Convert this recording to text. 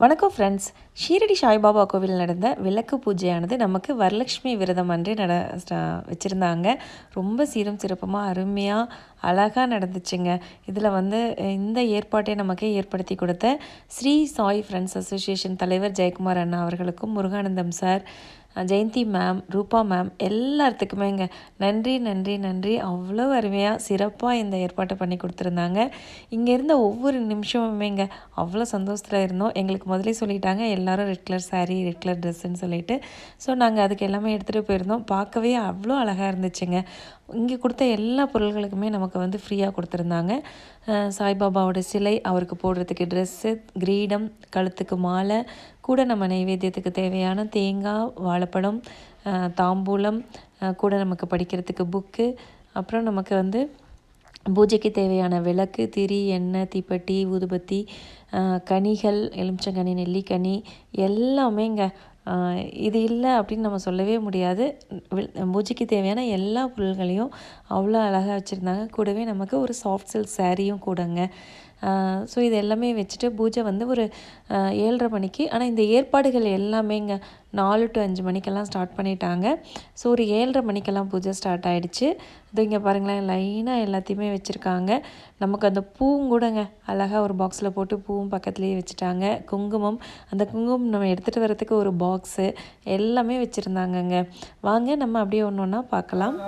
வணக்கம் ஃப்ரெண்ட்ஸ் ஷீரடி சாய்பாபா கோவில் நடந்த விளக்கு பூஜையானது நமக்கு வரலட்சுமி விரதம் அன்றே நட வச்சுருந்தாங்க. ரொம்ப சீரும் சிறப்பமாக அருமையாக அழகாக நடந்துச்சுங்க. இதில் வந்து இந்த ஏற்பாட்டை நமக்கு ஏற்படுத்தி கொடுத்த ஸ்ரீ சாய் ஃப்ரெண்ட்ஸ் அசோசியேஷன் தலைவர் ஜெயக்குமார் அண்ணா அவர்களுக்கும் Muruganandam sir Jayanthi ma'am Rupa ma'am எல்லாத்துக்குமேங்க நன்றி நன்றி நன்றி. அவ்வளோ அருமையாக சிறப்பாக இந்த ஏற்பாட்டை பண்ணி கொடுத்துருந்தாங்க. இங்கே இருந்த ஒவ்வொரு நிமிஷமுமேங்க அவ்வளோ சந்தோஷத்தில் இருந்தோம். எங்களுக்கு முதலே சொல்லிட்டாங்க எல்லோரும் red colour sari red colour ட்ரெஸ்ஸுன்னு சொல்லிட்டு. ஸோ நாங்கள் அதுக்கு எல்லாமே எடுத்துகிட்டு போயிருந்தோம். பார்க்கவே அவ்வளோ அழகாக இருந்துச்சுங்க. இங்கே கொடுத்த எல்லா பொருள்களுக்குமே நமக்கு வந்து ஃப்ரீயாக கொடுத்துருந்தாங்க. சாய்பாபாவோட சிலை அவருக்கு போடுறதுக்கு ட்ரெஸ்ஸு கிரீடம் கழுத்துக்கு மாலை கூட நம்ம நைவேத்தியத்துக்கு தேவையான தேங்காய் வாழை அஹ் தாம்பூலம் கூட நமக்கு படிக்கிறதுக்கு புக்கு அப்புறம் நமக்கு வந்து பூஜைக்கு தேவையான விளக்கு திரி எண்ணெய் தீப்பெட்டி ஊதுபத்தி கனிகள் எலுமிச்சங்கனி நெல்லிக்கனி எல்லாமே இங்கே இது இல்லை அப்படின்னு நம்ம சொல்லவே முடியாது. பூஜைக்கு தேவையான எல்லா பொருள்களையும் அவ்வளோ அழகாக வச்சுருந்தாங்க. கூடவே நமக்கு ஒரு சாஃப்ட் சில்க் சேரீயும் கூடங்க. ஸோ இது எல்லாமே வச்சுட்டு பூஜை வந்து ஒரு ஏழரை மணிக்கு. ஆனால் இந்த ஏற்பாடுகள் எல்லாமேங்க நாலு டு அஞ்சு மணிக்கெல்லாம் ஸ்டார்ட் பண்ணிட்டாங்க. ஸோ ஒரு ஏழரை மணிக்கெல்லாம் பூஜை ஸ்டார்ட் ஆகிடுச்சு இது இங்கே பாருங்களேன் லைனாக எல்லாத்தையுமே வச்சுருக்காங்க. நமக்கு அந்த பூவும் கூடங்க அழகாக ஒரு பாக்ஸில் போட்டு பூவும் பக்கத்துலேயே வச்சுட்டாங்க. குங்குமம் அந்த குங்குமம் நம்ம எடுத்துகிட்டு வரதுக்கு ஒரு பாக்ஸு எல்லாமே வச்சுருந்தாங்கங்க. வாங்க நம்ம அப்படியே ஒன்று ஒன்றா பார்க்கலாம்.